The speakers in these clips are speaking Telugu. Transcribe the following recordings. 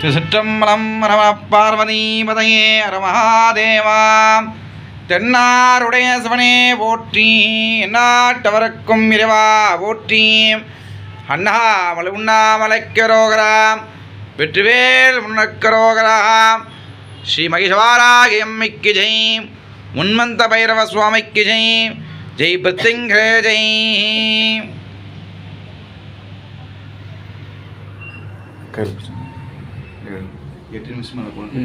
திருச்சிற்றம்பலம் நம பார்வதிபதையே அரமஹாதேவா தென்னாருடைய சிவனே போற்றி எந்நாட்டவருக்கும் இறைவா போற்றி. அண்ணா மலை உண்ணாமலைக்கரோகராம் வெற்றிவேல் முன்னக்கரோகராம் ஸ்ரீ மகிஷவாராகி அம்மைக்கு ஜெய் முன்மந்த பைரவ சுவாமிக்கு ஜெய் ஜெய் பிரத்திங்கே ஜெய். கருப்பு. ఎట్టి నిమిషం అనుకోండి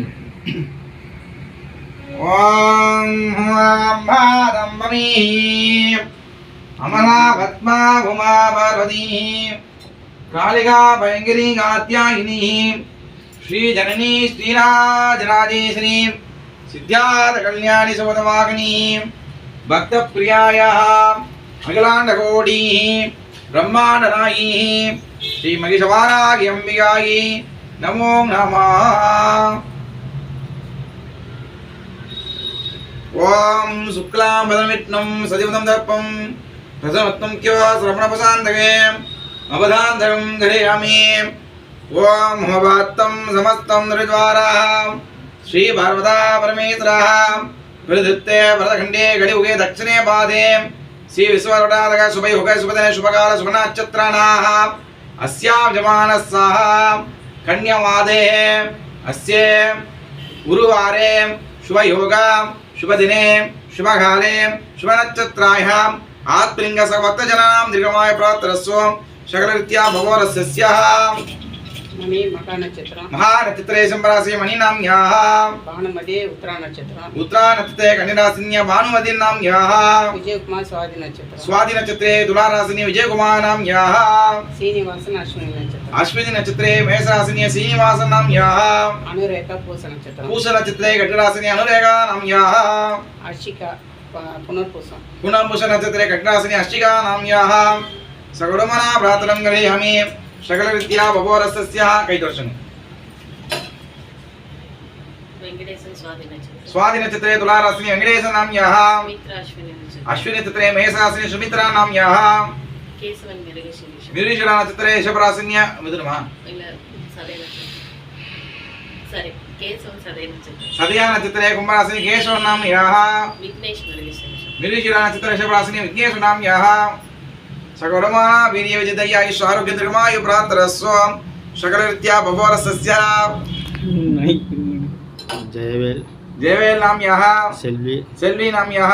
అమలా పద్మా ఉమా. పార్వతీ కాళిగా భయంకరీ గాత్యాయిని శ్రీ జననీ శ్రీరాజరాజేశ్వరీ సిద్ధార్థ కళ్యాణి సుమతవాగిని భక్త ప్రియాయ అఖిలాండకోడీ బ్రహ్మాండరాయి శ్రీ మహిషవారాగి అంబికాయి నమో నమ. ఓం శుక్లాం పదమిట్నం సజీవతం దర్పం. ప్రజమత్వం క్యో శ్రవణపశాంతకే. అవధాంతరం గ్రహయామి ఓం హోభాత్తం సమస్తం నృద్వారా. శ్రీ భారవతా పరమేశ్వరః ప్రదత్తే వరదఖండే గడియుగే దక్షిణే పాదే. శ్రీ విశ్వరుడాలక శుభయుగ శుభదనే శుభకాల శుభనక్షత్రాణాః అస్యాం జమానస్సాః. కన్యమాదే అస్యే గురువారే శుభయోగా శుభదినే శుభకాలే శుభనక్షత్రాయాం ఆత్మలింగ సవర్తజనానాం దీర్ఘమాయ ప్రాప్తరస్వ సకలరీత్యా భగవరస్య మణి మకా నక్షత్రం మహానక్షత్రే సంపరాసి మణినామ్యాః భానుమతి ఉత్తరా నక్షత్రం ఉత్తరా నక్షత్రే కన్యరాశిన్య భానుమతినామ్యాః విజయ కుమార్ స్వాతి నక్షత్రం స్వాతి నక్షత్రే తులారాశిని విజయకుమారనామ్యాః శ్రీనివాసన్ అశ్విని నక్షత్రం అశ్విని నక్షత్రే మేషరాశిని శ్రీనివాసనామ్యాః అనురేఖ పూస నక్షత్రం పూష నక్షత్రే ఘటరాశిని అనురేగానామ్యాః హర్షిక ప- పునర్పూసం పునర్ముష నక్షత్రే కట్నాసిని అష్టికా నామ్యాః సగుడమనా ప్రాతరం గరేహమి సకల విద్యా భగవరస్య కైదర్శనం వెంకటేశ్వర స్వాతి నక్షత్రం స్వాతి నక్షత్రే తులారాశిని వెంకటేశ నామ్యాః మిత్ర అశ్విని నక్షత్రం అశ్విని నక్షత్రే మేషరాశిని సుమిత్రా నామ్యాః ಕೇಸವನ್ ಗಿರಿಗೇಶೀರೀಶ ಗಿರೀಶನ ಚಿತ್ರ ಯಶಪ್ರಾಸನ್ಯ ಮಿದುನಮ ಇಲ್ಲ ಸದಯ ಸರಿ ಕೇಸವನ್ ಸದಯ ನಕ್ಷತ್ರ ಸದಯ ನಕ್ಷತ್ರ ಕುಂಭರಾಸನಿ ಕೇಶವನ್ ನಾಮ ಯಾಹ ವಿಘ್ನೇಶ್ ಗಿರಿಗೇಶೀರೀಶ ಗಿರೀಶನ ಚಿತ್ರ ಯಶಪ್ರಾಸನ್ಯ ವಿಘ್ನೇಶ್ ನಾಮ ಯಾಹ ಸಕಲಮಾನ ವೀರ್ಯ ವಿಜಯ ಆಯುಷ್ ಆರೋಗ್ಯ ದೀರ್ಘಮಾಯು ಪ್ರಾರ್ಥರಸ್ವ ಸಕಲರೀತ್ಯಾ ಭವರ ಸಸ್ಯ ಜಯವೇಲ್ ಜಯವೇಲ್ ನಾಮ ಯಾಹ ಸೆಲ್ವಿ ಸೆಲ್ವಿ ನಾಮ ಯಾಹ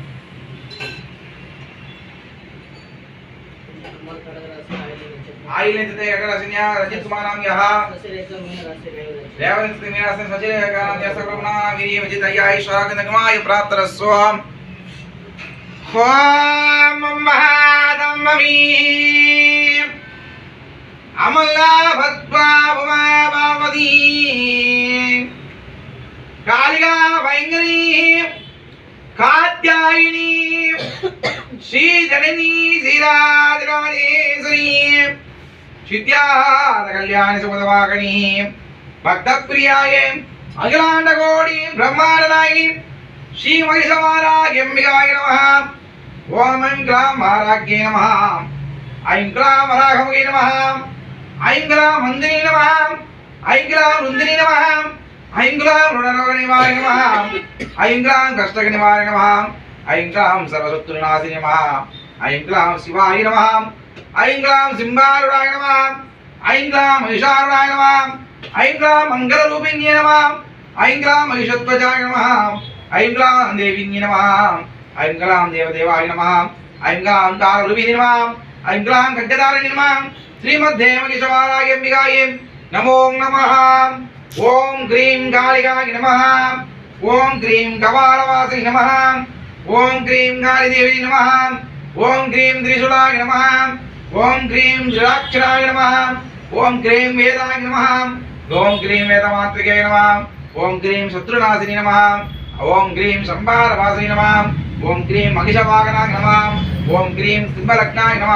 గృహ్యామి ఆయిలెంచితే ఎకరసిన్యా రజిత్ కుమార్ నామ్యాः రేవతి మీనాసన్ సజయకానం యసకృమణ వీర్య విజితయ్య ఈశ్వరాగంధకమాయ ప్రాప్తరస్వం ఓం మహాదంబమీ అమలా భద్వా భువా పార్వతీ కాళిగా భయంకరీ కాత్యాయిని ஸ்ரீதரணி ஸ்ரீராதிராஜேஸ்வரி சித்யாத கல்யாண சுபதவாகணி பக்தப்பிரியாய அகிலாண்ட கோடி பிரம்மாண்டனாகி ஸ்ரீ மகிஷமாராய அம்பிகாய நம. ஓம் ஐம் கிளாம் மாராக்கிய நம. ஐம் கிளாம் வராகமுகை நம. ஐம் கிளாம் மந்திரி கஷ்டக நிவாரணமாம் ఐం క్లాం సర్వశత్రునాశిని నమః. ఐం క్లాం శివాయ నమ. ఐం క్లాం సింహారుడాయ నమ. ఐం క్లాం మహిషారుడాయ నమ. ఐం క్లాం మంగళరూపిణ్యే నమ. ఐం క్లాం మహిషత్వజాయ నమ. ఐం క్లాం దేవిణ్య నమ. ఐం క్లాం దేవదేవాయ నమ. ఐం క్లాం కారరూపిణి నమ. ఐం క్లాం ఖడ్గదారిణి నమః. శ్రీమద్దేవకిశవారాయంబికాయే నమో నమ. ఓం క్రీం కాళికాయ నమ. ఓం క్రీం కవాలవాసి నమ. ఓం క్రీం కాళిదేవి నమ ఓం క్రీం త్రిశూలాయ నమ ఓం క్రీం జుడాక్షరాయ నమ ఓం క్రీం వేదాయ నమ ఓం క్రీం వేదమాత్రికే నమ ఓం క్రీం శత్రునాశిని నమ ఓం క్రీం సంభారవాసిని నమ ఓం క్రీం మహిషవాగనాయ నమ ఓం క్రీం సింహలగ్నాయ నమ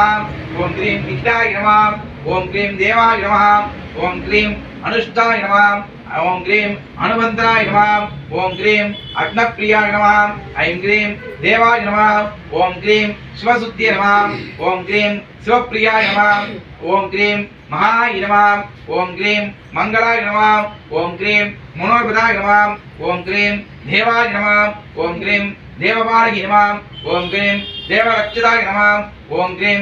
ఓం క్రీం విఘ్నాయ నమ ఓం క్రీం దేవాయ నమ ఓం క్రీం అనుష్ఠాయ నమ ॐ ग्रीं हनुमन्ताय नमः ॐ ग्रीं अग्नप्रियाय नमः ऐं ग्रीं देवाय नमः ॐ ग्रीं शिवशुद्धि नमः ॐ ग्रीं शिवप्रियाय नमः ॐ ग्रीं महाय नमः ॐ ग्रीं मङ्गलाय नमः ॐ ग्रीं मनोर्पदाय नमः ॐ ग्रीं देवाय नमः ॐ ग्रीं देवपालय नमः ॐ ग्रीं देवरक्षिताय नमः ओम ग्रीम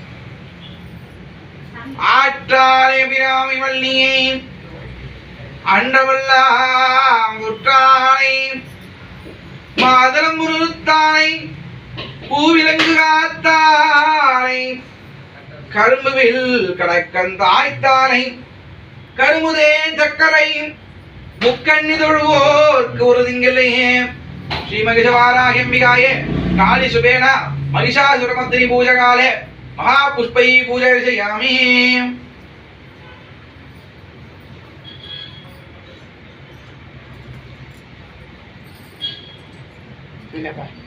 ஆற்றாலே பிராமி வள்ளியை அண்டவல்லாம் உற்றானை மாதளம் உருத்தானை பூவிலங்கு காத்தானை கரும்புவில் கடக்கன் தாய்த்தானை கருமுதே சக்கரை முக்கண்ணி தொழுவோர்க்கு உறுதிங்கில்லையே ஸ்ரீமகிஷவாராகியம்பிகாயே காளி சுபேனா மகிஷாசுரமத்திரி பூஜகாலே. महापुष्पै पूजयिष्यामि Minapa.